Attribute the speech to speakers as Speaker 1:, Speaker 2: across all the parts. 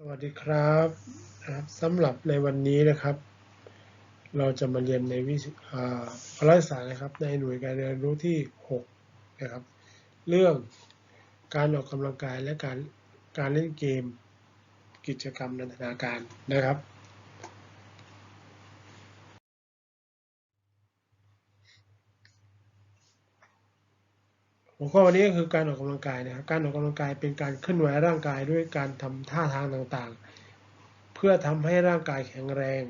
Speaker 1: สวัสดีครับนะครับสำหรับในวันนี้นะครับ เราจะมาเรียนในวิชาพละศึกษานะครับ ในหน่วยการเรียนรู้ที่6นะครับ เรื่องการออกกำลังกายและการการเล่นเกมกิจกรรมนันทนาการนะครับ หัวข้อวันนี้ก็คือการออกกำลังกายนะครับ การออกกำลังกายเป็นการเคลื่อนไหวร่างกายด้วยการทำท่าทางต่างๆ เพื่อทำให้ร่างกายแข็งแรง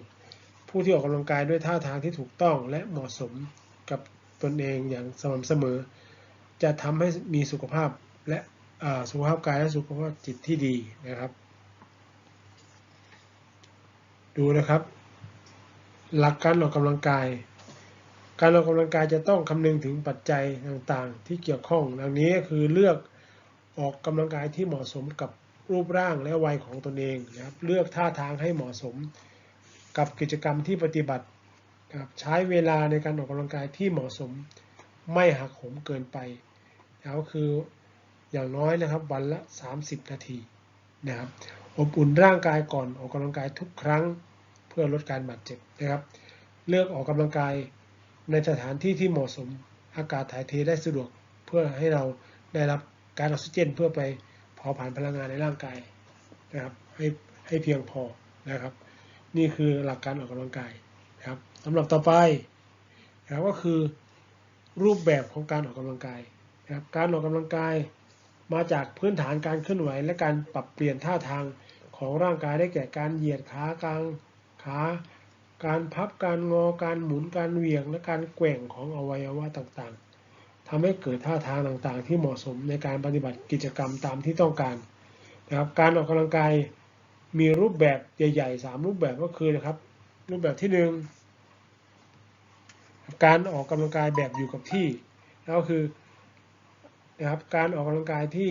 Speaker 1: ผู้ที่ออกกำลังกายด้วยท่าทางที่ถูกต้องและเหมาะสมกับตนเองอย่างสม่ำเสมอ จะทำให้มีสุขภาพและสุขภาพกายและสุขภาพจิตที่ดีนะครับ ดูนะครับ หลักการออกกำลังกาย การออกกำลังกายจะต้องคำนึงถึงปัจจัยต่างๆ ที่เกี่ยวข้อง ดังนี้ก็คือเลือกออกกำลังกายที่เหมาะสมกับรูปร่างและวัยของตนเองนะครับ เลือกท่าทางให้เหมาะสมกับกิจกรรมที่ปฏิบัตินะครับใช้เวลาในการออกกำลังกายที่เหมาะสมไม่หักโหมเกินไปแล้วก็คืออย่างน้อยนะครับวันละ 30 นาทีนะครับอบอุ่นร่างกายก่อนออกกำลังกายทุกครั้งเพื่อลดการบาดเจ็บนะครับ เลือกออกกำลังกาย ในสถานที่ที่เหมาะสมอากาศถ่ายเทได้สะดวกเพื่อให้เราได้รับการออกซิเจน เพื่อไปเผาผลาญพลังงานในร่างกายนะครับให้ให้เพียงพอนะครับ นี่คือหลักการออกกำลังกายนะครับสำหรับต่อไปนะครับก็คือรูปแบบของการออกกำลังกายนะครับการออกกำลังกายมาจากพื้นฐานการเคลื่อนไหว และการปรับเปลี่ยนท่าทางของร่างกายได้แก่การเหยียดขากลางขา การพับการงอการหมุนการเหวี่ยงและการแกว่งของอวัยวะต่างๆทำให้เกิดท่าทางต่างๆ ที่เหมาะสมในการปฏิบัติกิจกรรมตามที่ต้องการนะครับการออกกำลังกายมีรูปแบบใหญ่ๆ 3 รูปแบบก็คือนะครับ รูปแบบที่ 1 การออกกำลังกายแบบอยู่กับที่แล้วก็คือนะครับการออกกำลังกายที่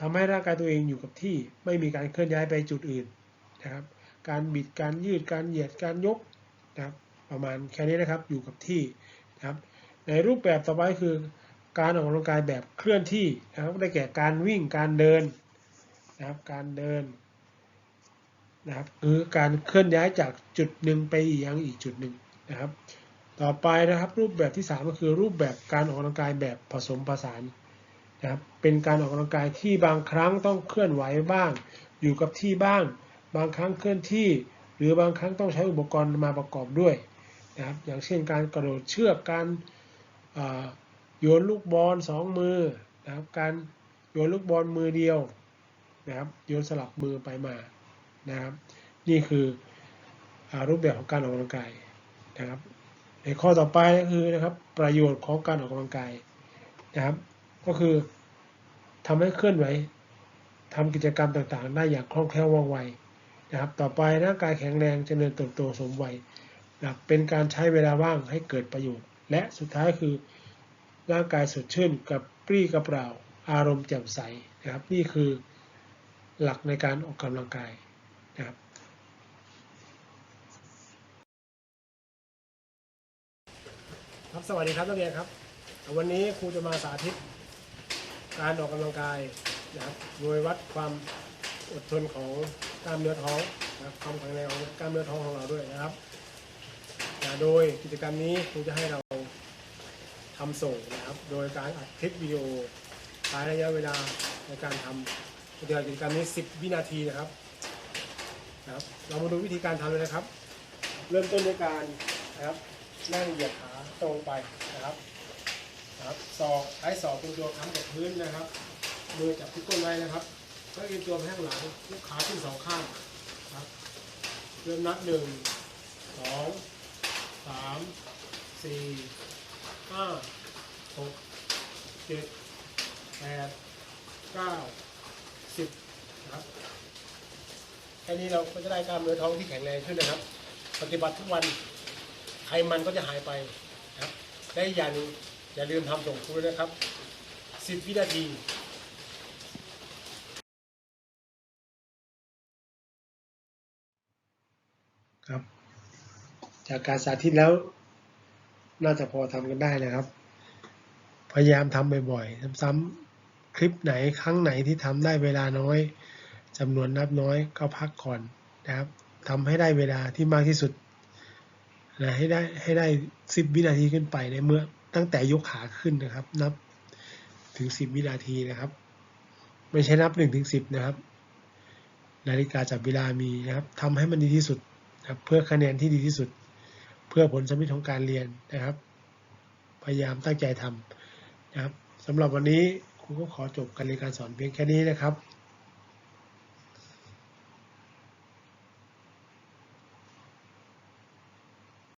Speaker 1: ทำให้ร่างกายตัวเองอยู่กับที่ ไม่มีการเคลื่อนย้ายไปจุดอื่นนะครับ การบิดการยืดการเหยียดการยกนะครับประมาณแค่นี้นะครับอยู่กับที่นะครับในรูปแบบต่อไปคือการออกกำลังกายแบบเคลื่อนที่นะครับได้แก่การวิ่งการเดินนะครับการเดินนะครับคือการเคลื่อนย้ายจากจุดหนึ่งไปอีกยังอีกจุดหนึ่งนะครับ ต่อไปนะครับรูปแบบที่ 3 ก็คือรูปแบบการออกกำลังกายแบบผสมผสานนะครับเป็นการออกกำลังกายที่บางครั้งต้องเคลื่อนไหวบ้าง อยู่กับที่บ้าง บางครั้งเคลื่อนที่ หรือบางครั้งต้องใช้อุปกรณ์มาประกอบด้วยนะครับอย่างเช่นการกระโดดเชือกการโยนลูกบอลสองมือนะครับการโยนลูกบอลมือเดียวนะครับโยนสลับมือไปมานะครับ นี่คืออรูปแบบของการออกกำลังกายนะครับ ในข้อต่อไปก็คือนะครับประโยชน์ของการออกกำลังกายนะครับ ก็คือทำให้เคลื่อนไหวทำกิจกรรมต่างๆ ได้อย่างคล่องแคล่วว่องไว นะครับต่อไปร่างกายแข็งแรงจเจริญเติบโตสมวัยนะเป็นการใช้เวลาว่างให้เกิดประโยชน์ และสุดท้ายคือ ร่างกายสดชื่นกับปรี้กระเปร่า อารมณ์แจ่มใสนะครับนี่คือหลักในการออกกำลังกายนะครับครับสวัสดีครับนักเรียนครับ วันนี้ครูจะมาสาธิตการออกกำลังกายนะครับโดยวัดความอดทนของ กล้ามเนื้อท้องนะครับความแข็งแรงของกล้ามเนื้อท้องของเราด้วยนะครับโดยกิจกรรมนี้ครูจะให้เราทำส่งนะครับ โดยการอัดคลิปวิดีโอใช้ระยะเวลาในการทำกิจกรรมนี้ 10 วินาทีนะครับนะครับเรามาดูวิธีการทำเลยนะครับ เริ่มต้นด้วยการนะครับนั่งเหยียดขาตรงไปนะครับนะครับศอกใช้ศอกเป็นตัวค้ำกับพื้นนะครับมือจับที่ก้นไว้นะครับ แล้วเอียงตัวไปข้างหลังลูกขาขึ้นสองข้างครับเริ่มนับหนึ่งสองสามสี่ห้าหกเจ็ดแปดเก้าสิบครับแค่นี้เราก็จะได้กล้ามเนื้อท้องที่แข็งแรงขึ้นนะครับ ปฏิบัติทุกวันไขมันก็จะหายไปครับได้อย่างนึงอย่าลืมทำส่งครูนะครับสิบวินาที ครับ จากการสาธิตแล้ว น่าจะพอทำกันได้นะครับ พยายามทำบ่อยๆซ้ำๆคลิปไหนครั้งไหนที่ทำได้เวลาน้อยจำนวนนับน้อยก็พักก่อนนะครับทำให้ได้เวลาที่มากที่สุดนะให้ได้ให้ได้ 10 วินาทีขึ้นไปในเมื่อตั้งแต่ยกขาขึ้นนะครับ นับถึง 10 วินาทีนะครับ ไม่ใช่นับ1ถึง10 นะครับ นาฬิกาจับเวลามีนะครับทำให้มันดีที่สุด นะครับเพื่อคะแนนที่ดีที่สุด เพื่อผลสำเร็จของการเรียนนะครับ พยายามตั้งใจทำนะครับสำหรับวันนี้ครูก็ขอจบการเรียนการสอนเพียงแค่นี้นะครับ